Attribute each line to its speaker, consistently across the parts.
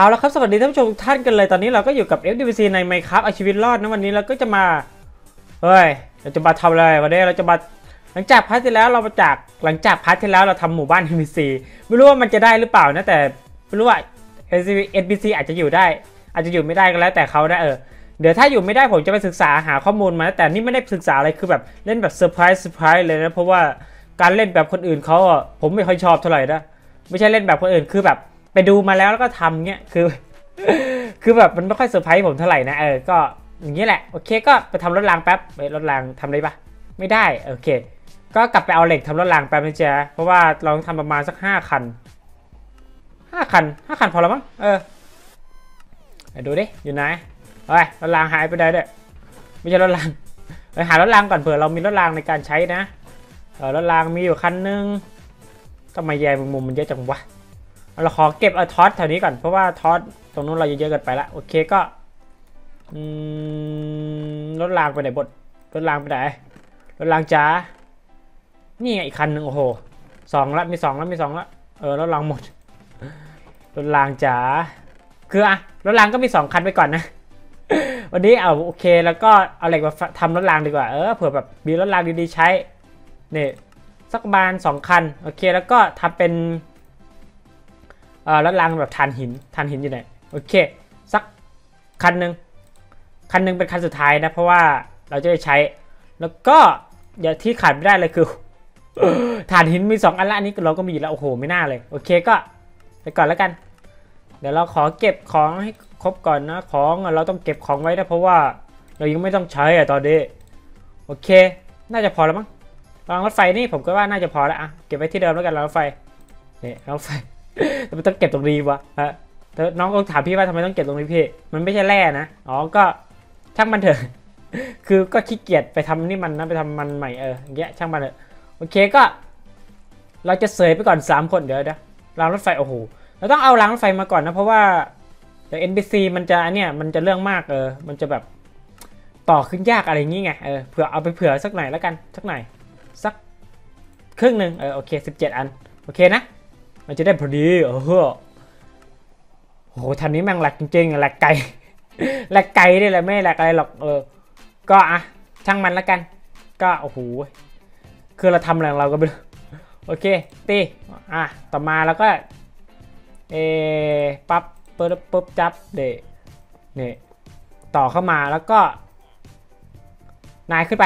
Speaker 1: เอาแล้วครับสวัสดีท่านผู้ชมทุกท่านกันเลยตอนนี้เราก็อยู่กับ FDBC ใน Minecraft เอาชีวิตรอดนะวันนี้เราก็จะมาเฮ้ยเราจะมาทำอะไรวันนี้เราจะมาหลังจากพาร์ทที่แล้วเรามาจากหลังจากพาร์ทที่แล้วเราทำหมู่บ้าน NPC ไม่รู้ว่ามันจะได้หรือเปล่านะแต่ไม่รู้ว่า NPC อาจจะอยู่ได้ อาจจะอยู่ไม่ได้ก็แล้วแต่เขานะเออเดี๋ยวถ้าอยู่ไม่ได้ผมจะไปศึกษาหาข้อมูลมาแต่นี่ไม่ได้ศึกษาอะไรคือแบบเล่นแบบเซอร์ไพรส์เซอร์ไพรส์เลยนะเพราะว่าการเล่นแบบคนอื่นเขาผมไม่ค่อยชอบเท่าไหร่นะไม่ใช่เล่นแบบคนอื่นคือแบบ ไปดูมาแล้วแล้วก็ทำเงี้ยคือ คือแบบมันไม่ค่อยเซอร์ไพรส์ผมเท่าไหร่นะเออก็อย่างนี้แหละโอเคก็ไปทำรถรางแป๊บไปรถรางทำได้ปะไม่ได้โอเค ก็กลับไปเอาเหล็กทำรถรางแป๊บนะจ๊ะเพราะว่าเราต้องทำประมาณสักห้าคันห้าคันห้าคันพอแล้วมั้งเออไปดูดิอยู่ไหนเฮ้ยรถรางหายไปไหนเด้อไม่ใช่รถรางไปหารถรางก่อนเผื่อเรามีรถรางในการใช้นะเออรถรางมีอยู่คันนึงทำไมแย่มุมมันเยอะจังวะ เราขอเก็บเอาทอสแถวนี้ก่อน เพราะว่าทอสตรงนู้นเราเยอะๆเกินไปละโอเคก็รถรางไปไหนบดรถรางไปไหนรถรางจ้านี่ไงอีกคันหนึ่งโอ้โหสองละมีสองละมีสองละเออรถรางหมดรถรางจ้าคืออะรถรางก็มีสองคันไปก่อนนะ วันนี้เอาโอเคแล้วก็เอาเหล็กมาทำรถรางดีกว่าเออเผื่อแบบมีรถรางดีๆใช้เนี่ยสักประมาณสองคันโอเคแล้วก็ทำเป็น เอ่อแล้วรางแบบทานหินทานหินอยู่ไหนโอเค สักคันหนึ่งคันหนึ่งเป็นคันสุดท้ายนะ เพราะว่าเราจะได้ใช้ แล้วก็อย่าที่ขาดไม่ได้เลยคือฐานหินมีสองอันละอันนี้เราก็มีแล้วโอ้โหไม่น่าเลย โอเคก็ไปก่อนแล้วกัน เดี๋ยวเราขอเก็บของให้ครบก่อนนะของเราต้องเก็บของไว้นะเพราะว่าเรายังไม่ต้องใช้อะตอนนี้โอเค น่าจะพอแล้วมั้งรางรถไฟนี่ผมก็ว่าน่าจะพอแล้วอะเก็บไว้ที่เดิมแล้วกันรางรถไฟนี่รางรถไฟ ทำไมต้องเก็บตรงนี้วะฮะน้องก็ถามพี่ว่าทำไมต้องเก็บตรงนี้พี่ มันไม่ใช่แร่นะ อ๋อ ก็ช่างมันเถอะ คือก็ขี้เกียจไปทำนี่มันนะไปทำมันใหม่เอออย่างเงี้ยช่างมันเถอะ โอเคก็ เราจะเสยไปก่อน 3 คนเดี๋ยวเดี๋ยวรางรถไฟโอ้โห เราต้องเอารางรถไฟมาก่อนนะเพราะว่าเดี๋ยว NPC มันจะเนี่ยมันจะเรื่องมากเออ มันจะแบบต่อขึ้นยากอะไรอย่างงี้ไง เออ เผื่อเอาไปเผื่อสักหน่อยแล้วกัน สักหน่อย สักครึ่งหนึ่งเออ โอเค 17 อัน โอเคนะ มันจะได้พอดีเออโหทันนี้แม่งแหลกจริงๆแหลกไก่แหลกไก่นี่แหละไม่แหลกอะไรหรอกเออ ก็อะช่างมันแล้วกัน ก็โอ้โหคือเราทำอะไรของเราก็ไม่รู้โอเคตีอะต่อมาแล้วก็เอปั๊บปึ๊บปึ๊บจับเดนี่ต่อเข้ามาแล้วก็ นายขึ้นไป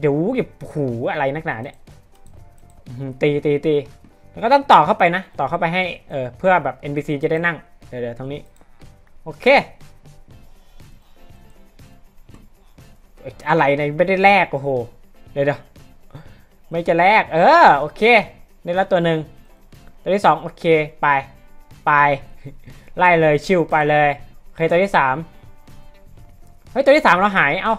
Speaker 1: เดี๋ยวอย่าหูอะไรนักหนาเนี่ยตีตีตี แล้วก็ต้องต่อเข้าไปนะ ต่อเข้าไปให้เออเพื่อแบบ NPC จะได้นั่ง เดี๋ยวเดี๋ยวตรงนี้ โอเค อะไรในไม่ได้แลกโอ้โห เดี๋ยวเดี๋ยวไม่จะแลกเออ โอเคได้ล้วตัวหนึ่งตัวที่สองโอเค ไป ไป ไล่เลยชิวไปเลยโอเคตัวที่สามเฮ้ยตัวที่สามเราหาย เอ้า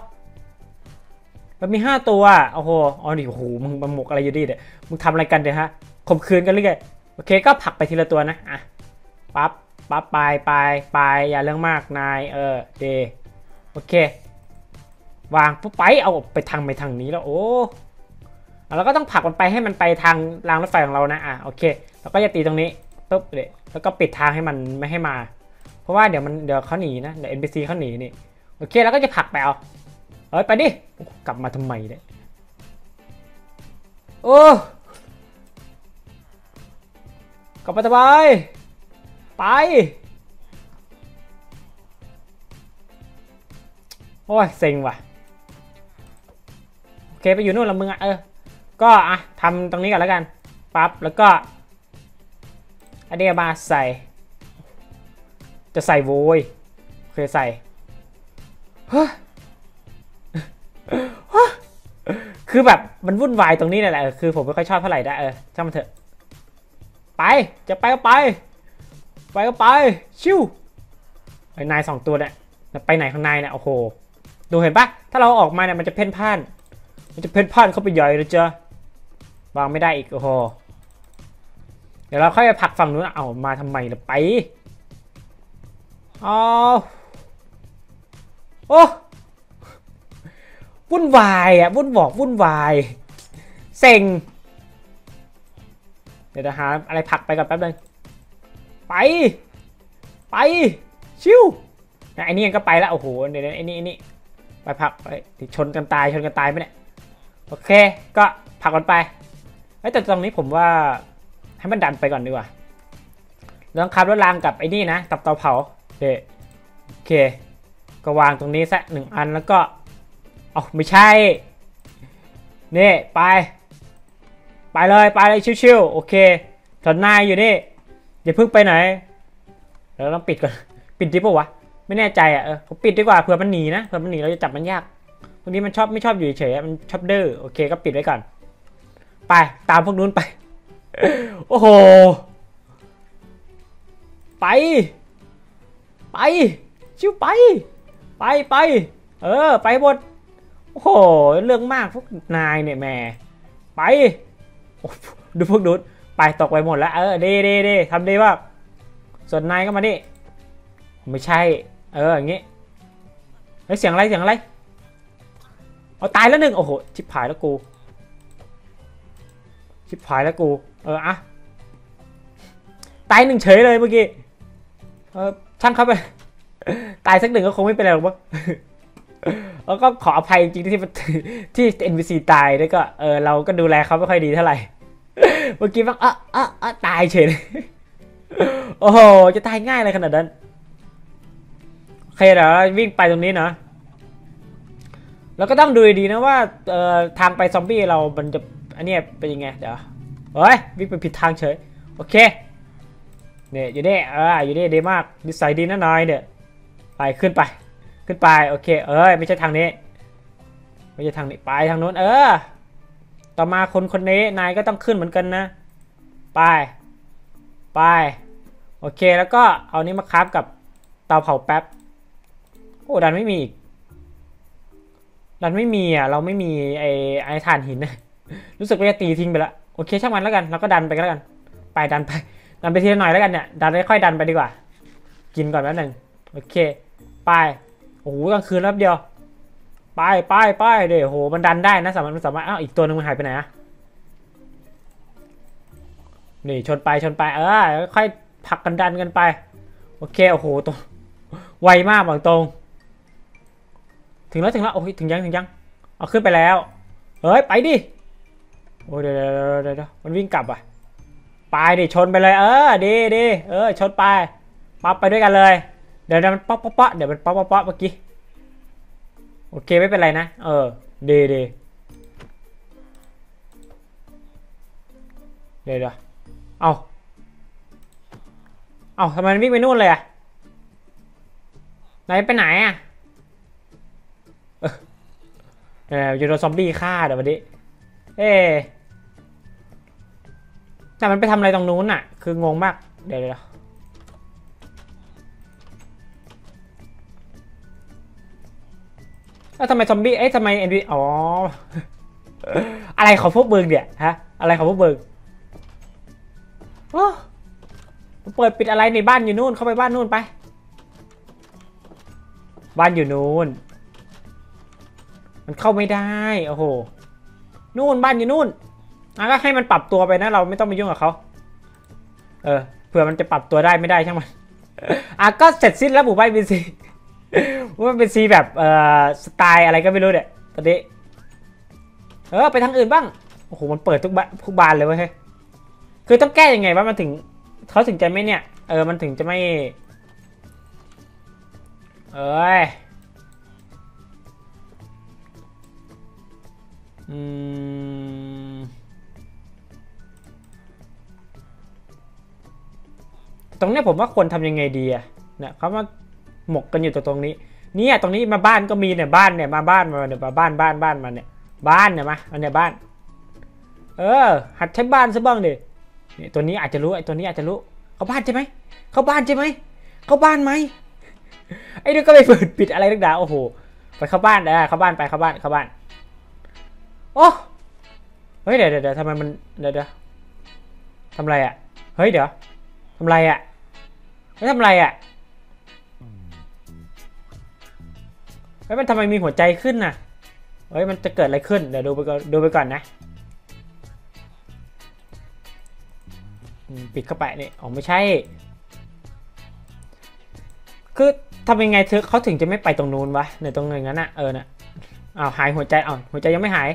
Speaker 1: มันมีห้าตัว โอ้โห อ๋อนี่โอ้โห มึงมาหมกอะไรอยู่ดีเดี๋ยมึงทำอะไรกันเดี๋ยวฮะ ข่มขืนกันเรื่อยโอเคก็ผลักไปทีละตัวนะอะปั๊บปั๊บไปไปไปอย่าเรื่องมากนายเออเดโอเควางปุ๊บไปเอาไปทางไปทางนี้แล้วโอ้แล้วก็ต้องผลักมันไปให้มันไปทางรางรถไฟของเรานะอะโอเคแล้วก็จะตีตรงนี้ปุ๊บเดแล้วก็ปิดทางให้มันไม่ให้มา เพราะว่าเดี๋ยวมันเดี๋ยวเขาหนีนะเดี๋ยว NPC เขาหนีนี่โอเคแล้วก็จะผลักไปเอาเฮ้ยไปดิกลับมาทำไมเนี่ยโอ้ กลับมาทำไมไป โอ้ยเซ็งว่ะ โอเคไปอยู่นู่นละมึงอะเออ ก็อะทำตรงนี้ก่อนแล้วกัน ปั๊บ แล้วก็อันนี้มาใส่ จะใส่โวยโอเคใส่ฮ้ยคือแบบมันวุ่นวายตรงนี้แหละคือผมไม่ค่อยชอบเท่าไหร่นะเออช่างมันเถอะ ไป จะไปก็ไป ไปก็ไป ชิวไอ้นายสองตัวเนี่ยไปไหนข้างในเนี่ย โอ้โห ดูเห็นปะถ้าเราออกมาเนี่ยมันจะเพ่นพ่าน มันจะเพ่นพ่านเข้าไปใหญ่เลยเจ้าวางไม่ได้อีก โอ้โห เดี๋ยวเราค่อยไปผลักฝั่งนู้น เอามาทำไมล่ะไปเอาโอ้วุ่นวายอะ วุ่นบอกวุ่นวาย เซ็ง ดี๋ยวจะหาอะไรผักไปก่อนแป๊บนึงไป ไป ชิวนะไอ้นี่ยังก็ไปแล้วโอ้โหเดี๋ยวไอ้นี่ไอ้นี่ไปผักไปชนกันตายชนกันตายไหมเนี่ยโอเค ก็ผักมันไปเอ้แต่ตรงนี้ผมว่าให้มันดันไปก่อนดีกว่าเราต้องขับรถรางกับไอ้นี่นะกับเตาเผาเดโอเค ก็วางตรงนี้สักหนึ่งอันแล้วก็เอไม่ใช่ นี่ไป ไปเลยไปเลยชิวๆโอเคถอนนายอยู่นี่อย่าเพิ่งไปไหนเราต้องปิดก่อนปิดดิปะวะไม่แน่ใจอะเออผมปิดดีกว่าเผื่อมันหนีนะเผื่อมันหนีเราจะจับมันยากบางทีมันชอบไม่ชอบอยู่เฉยมันชอบดื้อโอเคก็ปิดไว้ก่อน ไปตามพวกนู้นไป โอ้โหไป ไปชิวไป ไปไป เออ ไปหมดโอ้โหเรื่องมากพวกนายเนี่ยแม่ไป ดูพวกนู้นไปตกไปหมดแล้ว เออดีดีดีทำดีว่าส่วนนายก็มาดิไม่ใช่ เอออย่างงี้เฮ้ยเสียงอะไรเสียงอะไรเอาตายแล้วหนึ่งโอ้โหชิบหายแล้วกูชิบหายแล้วกู เอออะตายหนึ่งเฉยเลยเมื่อกี้เออช่างครับไปตายสักหนึ่งก็คงไม่เป็นไรหรอกมั้ง แล้วก็ขออภัยจริงที่มันที่ NPC ตายแล้วก็เออเราก็ดูแลเขาไม่ค่อยดีเท่าไหร่เมื่อกี้ว่าอะอะอะตายเฉยโอ้โหจะตายง่ายเลยขนาดนั้นโอเคเดี๋ยววิ่งไปตรงนี้นะแล้วก็ต้องดูดีนะว่าเอ่อทางไปซอมบี้เรามันจะอันนี้เป็นยังไงเดี๋ยวเฮ้ยวิ่งไปผิดทางเฉยโอเคเนี่ยอยู่นี่เอออยู่นี่ดีมากนิสัยดีนะนายเนี่ยไปขึ้นไป ขึ้นไปโอเค เอ้ยไม่ใช่ทางนี้ ไม่ใช่ทางนี้ไปทางโน้น เออ ต่อมาคนคนนี้นายก็ต้องขึ้นเหมือนกันนะ ไป ไป โอเคแล้วก็เอานี้มาคราฟกับเตาเผาแป๊บ โอ้ดันไม่มีอีกดันไม่มีอะเราไม่มีไอ้ไอ้ถ่านหินนะรู้สึกว่าจะตีทิ้งไปล้วโอเคช่างมันแล้วกันเราก็ดันไปก็แล้วกัน ไปดันไปดันไปทีละหน่อยแล้วกันเนี่ยดันค่อยๆดันไปดีกว่า กินก่อนแป๊บหนึงโอเค ไป อ้โหกลางคืนแล้วเดียวไปไปไปเดี๋ยวโหมันดันได้นะสามารถมันสามารถอ้าวอีกตัวหนึงมันหายไปไหนอะนี่ชนไปชนไปเออค่อยผลักกันดันกันไป โอเคโอ้โหตรงไวมากบอกตรง ถึงแล้วถึงแล้วโอ้ยถึงยังถึงยังเอาขึ้นไปแล้วเฮ้ยไปดิโอ้ยเดี๋ยวเดี๋ยวเดี๋ยวเดี๋ยวมันวิ่งกลับอะไปดิชนไปเลยเออดีดีเออชนไปปั๊บไปด้วยกันเลย เดี๋ยวมันป๊อปป๊อปป๊อปเดี๋ยวมันป๊อปป๊อปป๊อปเมื่อกี้ โอเคไม่เป็นไรนะ เออดีดีเดี๋ยวเดี๋ยวเอาเอาทำไมมันวิ่งไปนู่นเลยอะไหนไปไหนอะเออเออยู่โดนซอมบี้ฆ่าเดี๋ยววันนี้ เอ๊แต่มันไปทำอะไรตรงนู้นน่ะคืองงมาก เดี๋ยวเดี๋ยว แล้วทำไมซอมบี้ เอ๊ะทำไมเอ็นวีอ๋อ อะไรของพวกเบิงเนี่ยฮะ อะไรของพวกเบิงโอ้เปิดปิดอะไรในบ้านอยู่นู่น เข้าไปบ้านนู่นไป บ้านอยู่นู่น มันเข้าไม่ได้ โอ้โห นู่นบ้านอยู่นู่นอะก็ให้มันปรับตัวไปนะ เราไม่ต้องไปยุ่งกับเขา เออ เผื่อมันจะปรับตัวได้ไม่ได้ช่างมันอะก็เสร็จสิ้นแล้วหมู่บ้านบีซี มันเป็นซีแบบเอ่อสไตล์อะไรก็ไม่รู้เนี่ยตอนนี้เออไปทางอื่นบ้างโอ้โหมันเปิดทุกบ้านทุกบานเลยเว้ยเฮ้ยคือต้องแก้ยังไงว่ามันถึงเขาถึงจะไม่เนี่ยเออมันถึงจะไม่เอ้ยอืมตรงนี้ผมว่าควรทำยังไงดีอะเนี่ยเขามา หมกกันอยู่ตรงนี้ เนี่ยตรงนี้มาบ้านก็มีเนี่ยบ้านเนี่ยมาบ้านมาเนี่ยมาบ้านบ้านบ้านมาเนี่ยบ้านเนี่ยมาอันเนี่ยบ้าน เออ หัดใช้บ้านซะบ้างดิเนี่ยตัวนี้อาจจะรู้ไอ้ตัวนี้อาจจะรู้เข้าบ้านใช่ไหมเข้าบ้านใช่ไหมเข้าบ้านไหมไอ้นี่ก็ไปเปิดปิดอะไรต่างๆโอ้โหไปเข้าบ้านได้เข้าบ้านไปเข้าบ้านเข้าบ้านโอ้เฮ้ยเดี๋ยวเดี๋ยวเดี๋ยวทำไมมันเดี๋ยวเดี๋ยวทำอะไรอะเฮ้ยเดี๋ยวทำอะไรอะไม่ทำอะไรอะ เฮ้ยมันทำไมมีหัวใจขึ้นน่ะเฮ้ยมันจะเกิดอะไรขึ้นเดี๋ยวดูไปก่อนดูไปก่อนนะปิดเข้าไปนี่อ๋อไม่ใช่ คือทำยังไงเธอเขาถึงจะไม่ไปตรงนู้นวะในตรงอย่างนั้นอะเออน่ะอ้าวหายหัวใจอ้าวหัวใจยังไม่หาย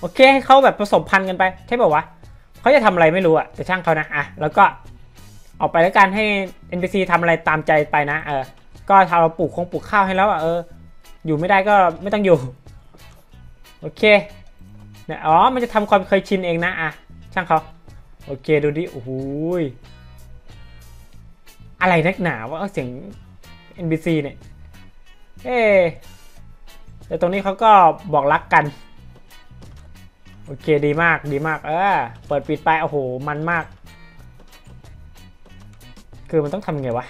Speaker 1: โอเคให้เขาแบบผสมพันธุ์กันไป ใช่ป่าวะเขาจะทำอะไรไม่รู้อะแต่ช่างเขานะอะแล้วก็ออกไปแล้วกันให้ NPC ทำอะไรตามใจไปนะ เออ ก็ถ้าเราปลูกคงปลูกข้าวให้แล้วอะเออ อยู่ไม่ได้ก็ไม่ต้องอยู่ โอเคเนี่ยอ๋อ มันจะทำความเคยชินเองนะอะช่างเขาโอเคดูดิโอ้โหอะไรนักหนาวะเสียง NPC เนี่ย เอ๊แต่ตรงนี้เขาก็บอกรักกัน โอเคดีมากดีมาก เออ เปิดปิดไปโอ้โห มันมาก คือมันต้องทำไงวะ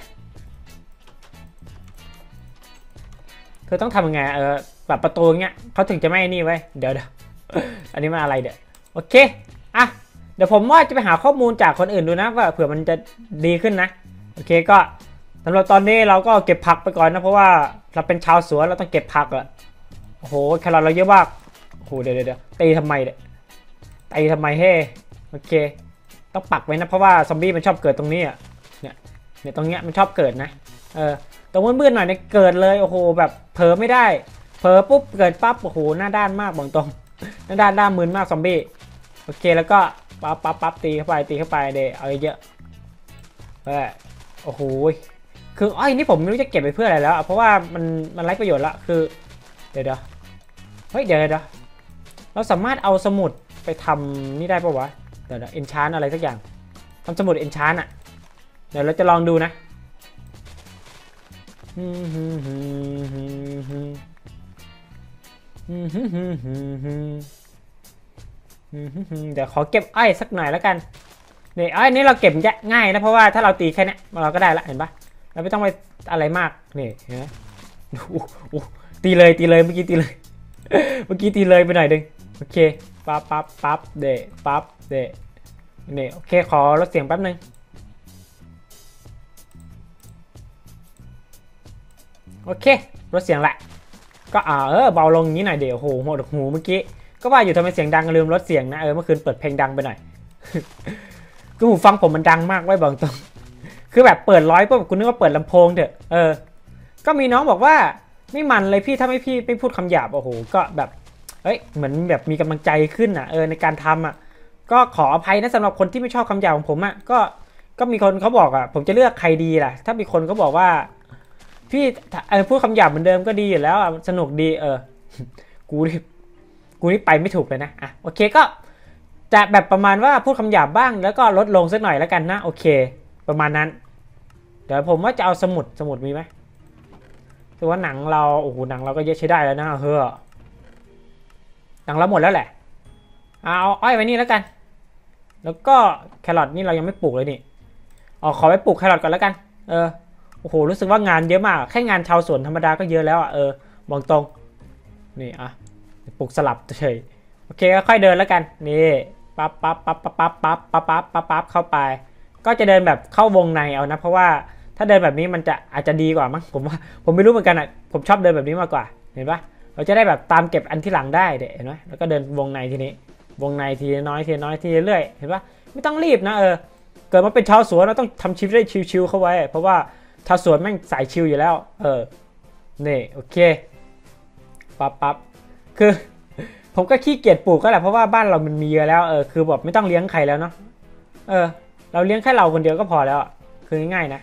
Speaker 1: คือต้องทำยังไงเออแบบประตูเงี้ยเขาถึงจะไม่นี่ไว้เดี๋ยวเดี๋ยวอันนี้มันอะไรเดี๋ยวโอเคอะเดี๋ยวผมว่าจะไปหาข้อมูลจากคนอื่นดูนะว่าเผื่อมันจะดีขึ้นนะโอเคก็สำหรับตอนนี้เราก็เก็บผักไปก่อนนะเพราะว่าเราเป็นชาวสวนเราต้องเก็บผักอะโอ้โหแครอทเราเยอะมากโอ้โหเดี๋ยวเดี๋ยวตีทำไมเนี่ยตีทำไมเฮ้โอเค ต้องปักไว้นะเพราะว่าซอมบี้มันชอบเกิดตรงนี้อะเนี่ยเนี่ยตรงเนี้ยมันชอบเกิดนะเออ ตรงมืดๆหน่อยเนี่ยเกิดเลยโอ้โหแบบเผลอไม่ได้เผลอปุ๊บเกิดปั๊บโอ้โหหน้าด้านมากบอกตรงหน้าด้านด้านมืนมากซอมบี้โอเคแล้วก็ปั๊บปั๊บปั๊บตีเข้าไปตีเข้าไปเดเอาเยอะเออโอ้โหคืออ้อยนี่ผมไม่รู้จะเก็บไปเพื่ออะไรแล้วเพราะว่ามันมันไร้ประโยชน์ละคือเดี๋ยวเดี๋ยวเฮ้ยเดี๋ยวเดี๋ยวเราสามารถเอาสมุดไปทำนี่ได้ปะวะเดี๋ยวเดี๋ยวเอนชานอะไรสักอย่างทำสมุดเอนชานอะเดี๋ยวเราจะลองดูนะ เดี๋ยวขอเก็บอ้อยสักหน่อยแล้วกันเนี่ยอ้อยนี้เราเก็บง่ายนะเพราะว่าถ้าเราตีแค่นี้เราก็ได้ละเห็นปะเราไม่ต้องไปอะไรมากนี่เห็นไหมตีเลยตีเลยเมื่อกี้ตีเลย เมื่อกี้ตีเลยไปหน่อยดึงโอเคปั๊บปั๊บปั๊บเดะปั๊บเดะนี่ยโอเคขอลดเสียงแป๊บนึง โอเคลดเสียงแหละ ก็อ่าเออเบาลงนี้หน่อยเดี๋ยวโหหมดหูเมื่อกี้ ก็ว่าอยู่ทำไมเสียงดังลืมลดเสียงนะเออเมื่อคืนเปิดเพลงดังไปหน่อยคือหูฟังผมมันดังมากไว้บอกตรงคือแบบเปิดร้อยปุ๊บคุณนึกว่าเปิดลำโพงเถอะเออ ก็มีน้องบอกว่าไม่มันเลยพี่ถ้าไม่พี่ไม่พูดคำหยาบโอ้โหก็แบบเอ้ยเหมือนแบบมีกำลังใจขึ้นอะเออในการทำอะก็ขออภัยนะสำหรับคนที่ไม่ชอบคำหยาบของผมอะก็ก็มีคนเขาบอกอะผมจะเลือกใครดีล่ะ ถ้ามีคนเขาบอกว่า พี่พูดคำหยาบเหมือนเดิมก็ดีอยู่แล้วสนุกดีเออ กูนี่กูนี่ไปไม่ถูกเลยนะอะโอเคก็จะแบบประมาณว่าพูดคำหยาบบ้าง แล้วก็ลดลงสักหน่อยแล้วกันนะ โอเค ประมาณนั้น เดี๋ยวผมว่าจะเอาสมุดสมุดมีไหมถือว่าหนังเราโอ้โหหนังเราก็เยอะใช้ได้แล้วนะเฮ้อหนังเราหมดแล้วแหละเอาอ้อยไว้นี่แล้วกัน แล้วก็แครอทนี่เรายังไม่ปลูกเลยนี่อ๋อขอไปปลูกแครอทก่อนแล้วกัน เออ โอ้โห รู้สึกว่างานเยอะมาก แค่งานชาวสวนธรรมดาก็เยอะแล้วอะ เออบอกตรง นี่อะ ปลูกสลับเฉย โอเคก็ค่อยเดินแล้วกัน นี่ปั๊บปั๊บปั๊บปั๊บปั๊บปั๊บปั๊บปั๊บปั๊บเข้าไป ก็จะเดินแบบเข้าวงในเอานะ เพราะว่าถ้าเดินแบบนี้มันจะอาจจะดีกว่ามั้ง ผมว่า ผมไม่รู้เหมือนกันอะ ผมชอบเดินแบบนี้มากกว่า เห็นปะเราจะได้แบบตามเก็บอันที่หลังได้เด็เห็นไหมแล้วก็เดินวงในทีนี้ วงในทีน้อยทีน้อยทีเรื่อย เห็นปะไม่ต้องรีบนะเออ เกิดมาเป็นชาวสวนเราต้องทำชีวิตได้ชิวๆเข้าไว้ เพราะว่า ชาสวนแม่งสายชิวอยู่แล้ว เออนี่โอเคปั๊บปั๊บคือ ผมก็ขี้เกียจปลูกก็แหละเพราะว่าบ้านเรามันมีเยอะแล้วเออคือแบบไม่ต้องเลี้ยงใครแล้วเนาะเออ เราเลี้ยงแค่เราคนเดียวก็พอแล้ว คือง่ายๆนะ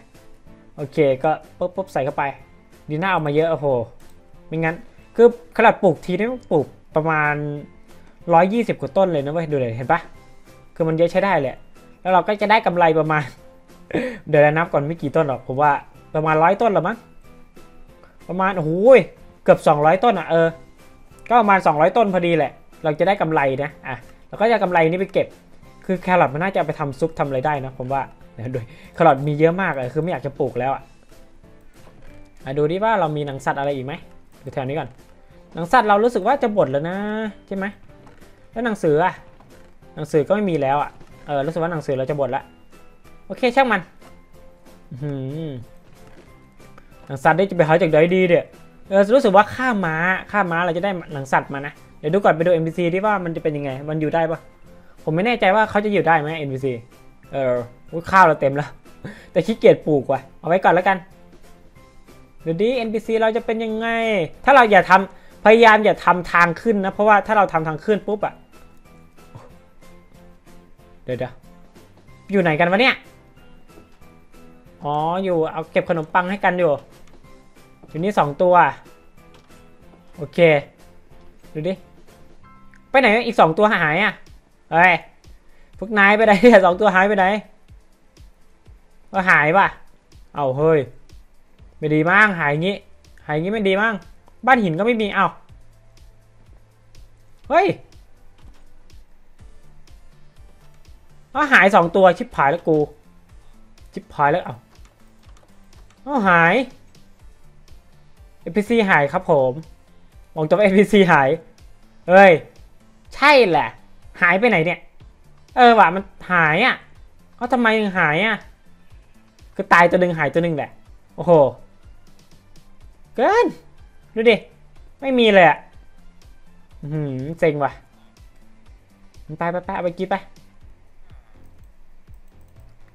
Speaker 1: โอเคก็ปุ๊บปุ๊บใส่เข้าไป ดีน่าเอามาเยอะโอ้โหไม่งั้น คือขนาดปลูกทีนี้ปลูกประมาณ 120กว่าต้นเลยนะเว้ยดูเลยเห็นปะคือมันเยอะใช้ได้เลยแล้วเราก็จะได้กำไรประมาณ เดี๋ยวนับก่อนไม่กี่ต้นหรอกผมว่า ประมาณร้อยต้นหรอมั้งประมาณโอ้โหเกือบ 200 ต้นอะเออ ก็ประมาณ 200 ต้นพอดีแหละ เราจะได้กำไรนะอะเราก็จะกำไรนี้ไปเก็บ คือแครอทมันน่าจะไปทำซุปทำอะไรได้นะผมว่าโดยแครอทมีเยอะมากเลยคือไม่อยากจะปลูกแล้วอะดูดิว่าเรามีหนังสัตว์อะไรอีกไหมดูแถวนี้ก่อนหนังสัตว์เรารู้สึกว่าจะบดแล้วนะใช่ไหมแล้วหนังสืออะหนังสือก็ไม่มีแล้วอะเออรู้สึกว่าหนังสือเราจะบดละโอเคช่างมันอืม หนังสัตว์ได้จะไปหาจากไหนดีเดี๋ยเออรู้สึกว่าข้าม้าข้าม้าเราจะได้หนังสัตว์มานะ เดี๋ยวดูก่อนไปดู NPC ที่ว่ามันจะเป็นยังไง มันอยู่ได้ปะผมไม่แน่ใจว่าเขาจะอยู่ได้ไหม NPC เออข้าวเราเต็มแล้ว แต่ขี้เกียจปลูกว่ะ เอาไว้ก่อนแล้วกันเดูดิ NPC เราจะเป็นยังไง ถ้าเราอย่าทำพยายามอย่าทำทางขึ้นนะ เพราะว่าถ้าเราทำทางขึ้นปุ๊บอะเดี๋ยวเดี๋ยวอยู่ไหนกันวะเนี่ย อ๋อ อยู่เอาเก็บขนมปังให้กันอยู่ อยู่นี่สองตัว โอเค ดูดิ ไปไหนอีกสองตัวหายอะเฮ้ยพวกนายไปไหนสองตัวหายไปไหนก็หายป่ะ เอาเฮ้ย ไม่ดีมั้งหายงี้ หายงี้ไม่ดีมั้งบ้านหินก็ไม่มี เอาเฮ้ยเอาหายสองตัวชิบหายแล้วกู ชิบหายแล้ว เอาเอาหาย NPC หายครับผมมองตัวว่า NPC หาย เฮ้ย ใช่แหละ หายไปไหนเนี่ย เออว่ะมันหายอะเขาทำไมถึงหายอะ คือตายตัวหนึ่งหายตัวหนึ่งแหละ โอ้โห เกิน ดูดิ ไม่มีเลยอะหืมเซ็งว่ะ ไปไปไปเอาไปกินไป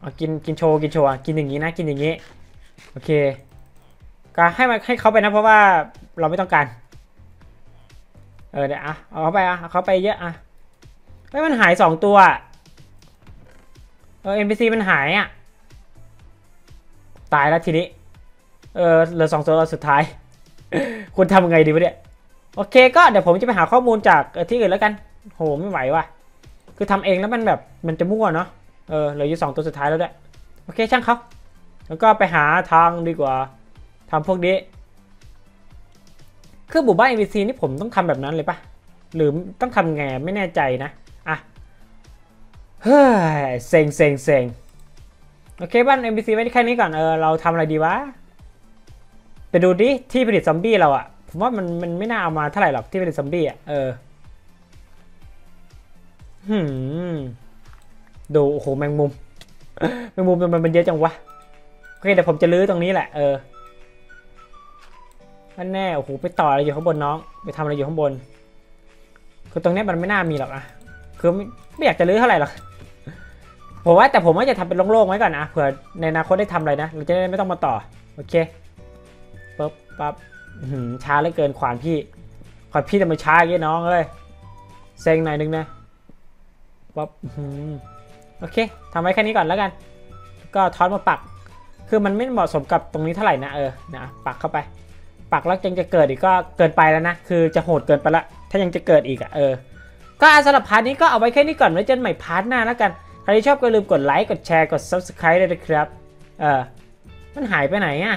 Speaker 1: เอากินกินโชว์กินโชว์กินอย่างนี้นะกินอย่างนี้ โอเค ก็ให้มันให้เขาไปนะเพราะว่าเราไม่ต้องการ เออเดี๋ยวอะเอาเขาไปอะเอาเขาไปเยอะอะไม่มันหายสองตัวอะเออ NPC มันหายอะ ตายแล้วทีนี้ เออเหลือสองตัวสุดท้าย คุณทำไงดีวะเนี่ย โอเคก็เดี๋ยวผมจะไปหาข้อมูลจากที่อื่นแล้วกัน โหไม่ไหวว่ะ คือทำเองแล้วมันแบบมันจะมั่วเนาะ เออเหลืออยู่สองตัวสุดท้ายแล้วด้วย โอเคช่างเขา แล้วก็ไปหาทางดีกว่า ทำพวกนี้ คือหมู่บ้าน NPC นี่ผมต้องทำแบบนั้นเลยปะหรือต้องทำไงไม่แน่ใจนะ อะ เฮ้ยเซ็งเซ็งเซ็งโอเคบ้าน NPC ไว้แค่นี้ก่อน เออ เราทำอะไรดีวะ ไปดูดิ ที่ผลิตซอมบี้เราอะผมว่ามันมันไม่น่าเอามาเท่าไหร่หรอกที่ผลิตซอมบี้อะเออหืมดูโอ้โหแมงมุมแมงมุมมันมันเยอะจังวะโอเคเดี๋ยวผมจะลื้อตรงนี้แหละเออ นั่นแน่โอ้โหไปต่ออะไรอยู่ข้างบนน้อง ไปทำอะไรอยู่ข้างบน คือตรงนี้มันไม่น่ามีหรอกอะคือไม่ไม่อยากจะลื้อเท่าไหร่หรอกผมว่าแต่ผมว่าจะทำเป็นโล่งๆไว้ก่อนนะเผื่อในอนาคตได้ทำอะไรนะเราจะได้ไม่ต้องมาต่อโอเคปั๊บปั๊บอื้อหือช้าเหลือเกินขวานพี่ขวานพี่ทำไมช้าอย่างงี้น้องเอ้ยเซ็งหน่อยนึงนะปั๊บอื้อหือโอเคทำไว้แค่นี้ก่อนแล้วกัน ก็ทอนมาปัก คือมันไม่เหมาะสมกับตรงนี้เท่าไหร่นะเออนะปักเข้าไป ปักแล้วยังจะเกิดอีกก็เกินไปแล้วนะ คือจะโหดเกินไปละ ถ้ายังจะเกิดอีกอะเออ ก็สำหรับพาร์ทนี้ก็เอาไว้แค่นี้ก่อนไว้เจอกันใหม่พาร์ทหน้าแล้วกัน ใครที่ชอบก็ลืมกดไลค์ กดแชร์ กด subscribe ด้วยนะครับ เออ มันหายไปไหนอะ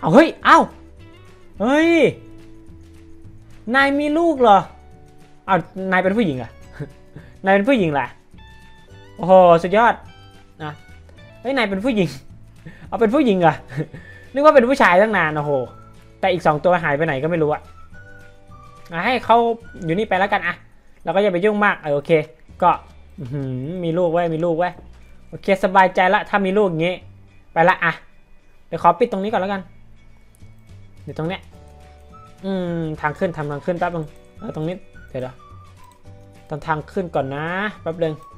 Speaker 1: เอาเฮ้ย เอ้า เฮ้ย นายมีลูกเหรอ เอานายเป็นผู้หญิงเหรอะนายเป็นผู้หญิงแหละโอ้โห สุดยอดนะเฮ้ย นายเป็นผู้หญิง เอาเป็นผู้หญิงเหรอ นึกว่าเป็นผู้ชายตั้งนานโอ้โห แต่อีกสองตัวหายไปไหนก็ไม่รู้อะอะให้เขาอยู่นี่ไปแล้วกันอะเราก็อย่าไปยุ่งมากเออโอเค ก็มีลูกไว้มีลูกไว้โอเคสบายใจละถ้ามีลูกอย่างงี้ ไปละอะเดี๋ยวขอปิดตรงนี้ก่อนแล้วกันเดี๋ยวตรงเนี้ยอืมทางขึ้นทำทางขึ้นแป๊บนึงเออตรงนี้เดี๋ยวเดี๋ยวทำทางขึ้นก่อนนะแป๊บนึงเ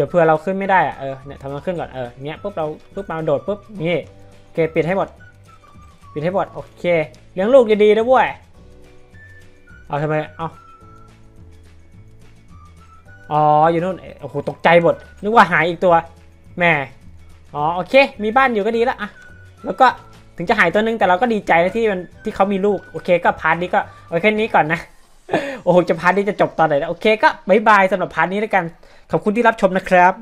Speaker 1: ดี๋ยวเผื่อเราขึ้นไม่ได้อะเออเนี่ยทำมันขึ้นก่อนเออเนี้ยปุ๊บเราปุ๊บมาโดดปุ๊บนี่โอเคปิดให้หมดปิดให้หมดโอเคเลี้ยงลูกดีๆนะเว้ยเอาทำไมเอาอ๋ออยู่นู่นโอ้โหตกใจหมดนึกว่าหายอีกตัวแหม่อ๋อโอเค มีบ้านอยู่ก็ดีแล้วอะแล้วก็ถึงจะหายตัวนึงแต่เราก็ดีใจนะที่มันที่เขามีลูกโอเคก็พาร์ทนี้ก็เอาแค่นี้ก่อนนะ โอ้โหจะพาร์ทนี้จะจบตอนไหนนะโอเคก็บายบายสำหรับพาร์ทนี้แล้วกัน ขอบคุณที่รับชมนะครับ